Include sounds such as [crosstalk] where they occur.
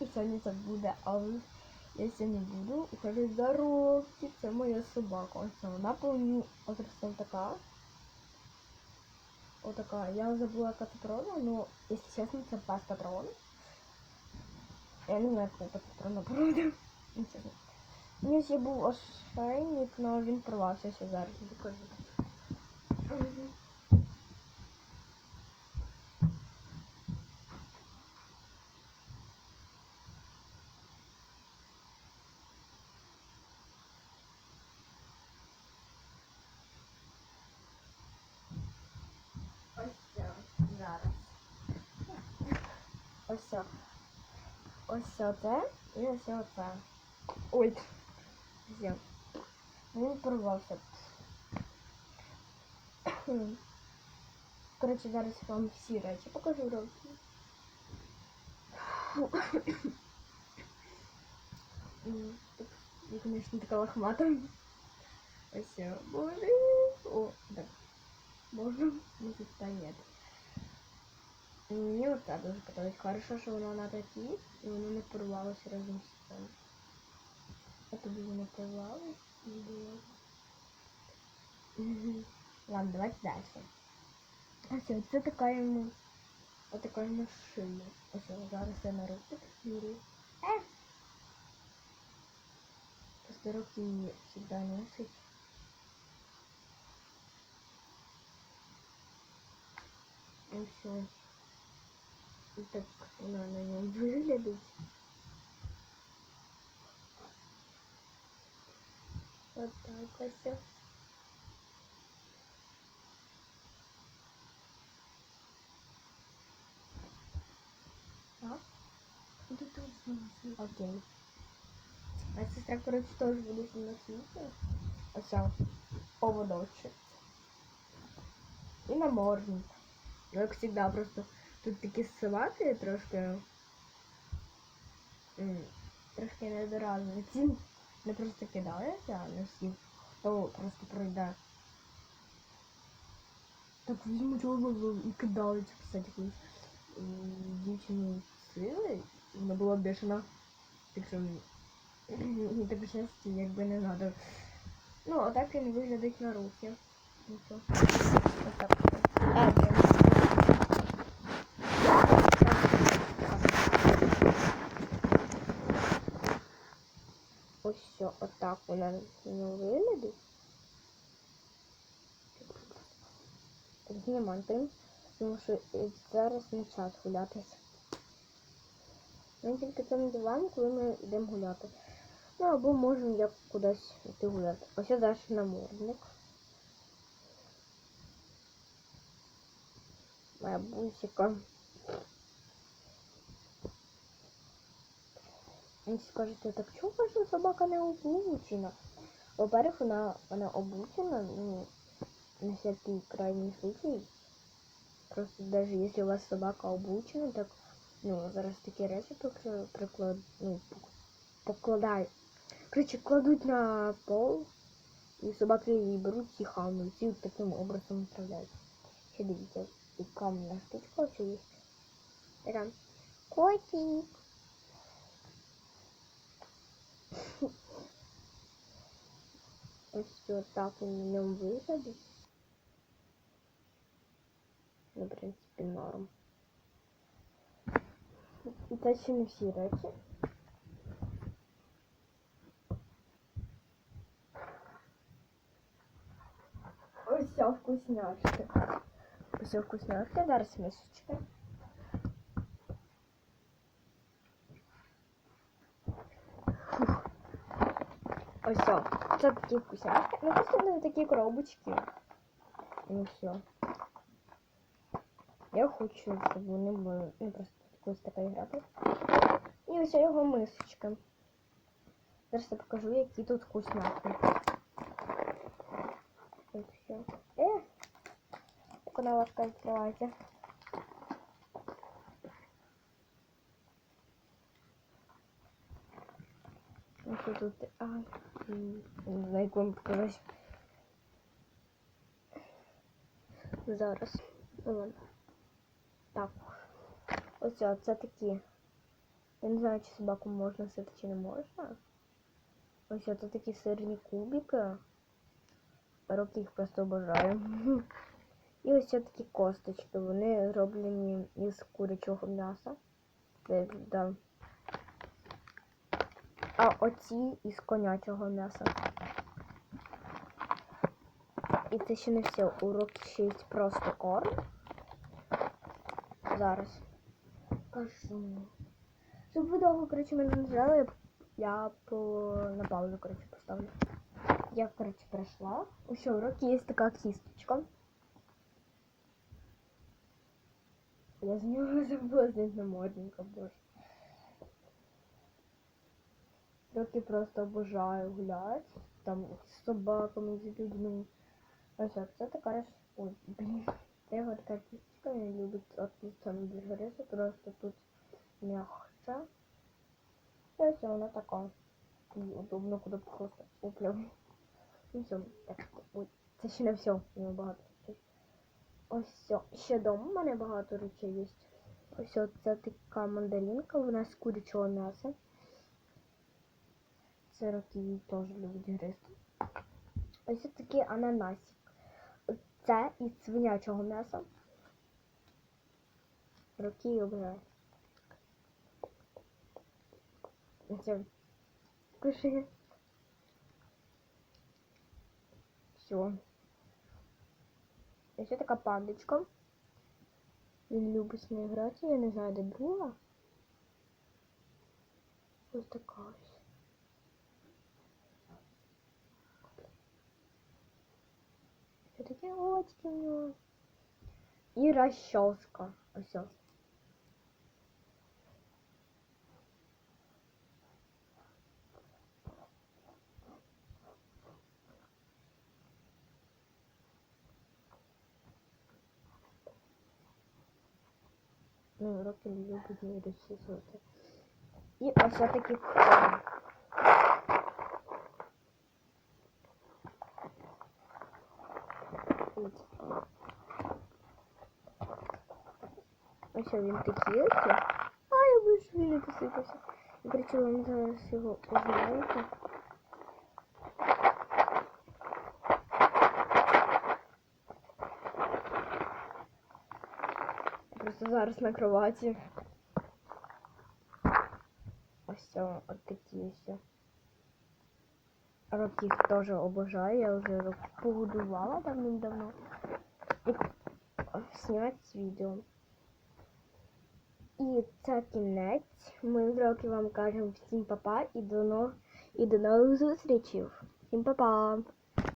І сьогодні це буде, але я сьогодні буду уходити за роки. Це моя собака. Ось вона повні отростом така. Отака. Я забула яка це порода, но, якщо чесно, це пес патрон. Я не знаю, яка це патрона порода. Не чесно. У мене ще був ошейник, але він порвався ще зараз. Ось це. Ось це оце і ось це оце. Ой. Все. Він порвався. Коротше, зараз я вам всі речі покажу роки. М, так, Я, конечно, така лохмата. Ось, е, боже. О, так. Можно? Ну, тут та нет. Мені от так дуже подобається. Хорошо, що вона на такій, і воно не порвалося разом з цим. А тобі воно порвалося і було. Ладно, давайте далі. А все, це така йому. Отака йому шия. Ось зараз я на руки беру. Е! Просто руки її завжди носить. І все. І так вона на ньому виглядить. От так ось. Так. Ти точно носила. Окей. Моя сестра, короче, тоже буде зі мною світи. Оце поводочок. І намордник. Ну, Як завжди, просто тут такі сивати трошки. Трошки недоразові. Ці не просто кидаються, а не всі. Хто просто пройде. Так візьмуть голову і кидають, кстати, м, дівчину сили. Вона була бешена. Так що м, так щастя, якби не надо. Ну, отак він виглядить на руки. Ну. Ось так. Ось все, отак вона виглядить. Знімати, тому що зараз не час гулятися. Ми тільки це називаємо, коли ми йдемо гуляти. Ну, або можемо як кудись йти гуляти. Ось я далі намордник. Моя бусика. Ви скажете, так чому ваша собака не обучена? Во-первых, вона, вона обучена, ну, на всякий крайний случай. Просто даже если у вас собака обучена, так ну, зараз такі речі прикла- приклад, ну, пок- покладають. Короче, кладуть на пол, і собаки її беруть і хамлють, і таким образом управляють. Ще дивіться, і каменна штучка ось є. Така. Котик. Ось все так він на ньому виглядить. Ну, в принципі, норм. І це ще не всі речі. Ось ця вкусняшки. Ось ця вкусняшки, зараз мисочка. Ось все. Це такі вкусняшки. Ну, просто не такі коробочки. І все. Я хочу, щоб вони були ну, просто ось така грати. І ось його мисочка. Зараз я покажу, які тут вкусняшки. Ось все. Е! Вона відкривається. Тут. А, не знаю, як вам. Зараз. Ну. Так. Ось це, це такі Я не знаю, чи собаку можна сити, чи не можна. Ось це такі сирні кубики. Роки їх просто обожаю. І ось це такі косточки. Вони зроблені із курячого м'яса. Е, Да. А оці із конячого м'яса. І це ще не все. У Рокі ще є просто корм. Зараз. Кажу. Щоб ви довго, коротше, мене не ждали, я по на паузу, коротше, поставлю. Я, коротше, прийшла. Ось у Рокі є така кісточка. Я з нього [laughs] забула зняти намордника, боже. Рокі просто обожаю гуляти. Там з собаками, з людьми. Ось це така роз... Ой, блін. Це його така кісточка, він любить от там дуже просто тут м'ягче. І ось вона така. І удобно, куди просто купляв. І все. Так, ой, це ще не все, у нього багато речей. Ось все. Ще дома у мене багато речей є. Ось це така мандаринка, вона з курячого м'яса. Це роки теж любить гризти. Ось такий ананасик. Це із свинячого м'яса. Роки обирає. Це кушає. Все. Ще така пандочка. Він любить з нею грати, я не знаю, де друга. Ось така ось. Що таке очки у нього. І розчоска. Ось. ось. Ну, роки любить не розчісувати. І ось такий Дивіться. Ось він такий ось. А, я боюсь, що він не посипався. І причому вам зараз його ознаєте. Я просто зараз на кроваті. Ось це от такі ось. Рок їх теж обожаю, я вже рок погодувала давним-давно. І зняти відео. І це кінець. Ми з роки вам кажемо всім папа і до, нових і до нових зустрічей. Всім папа!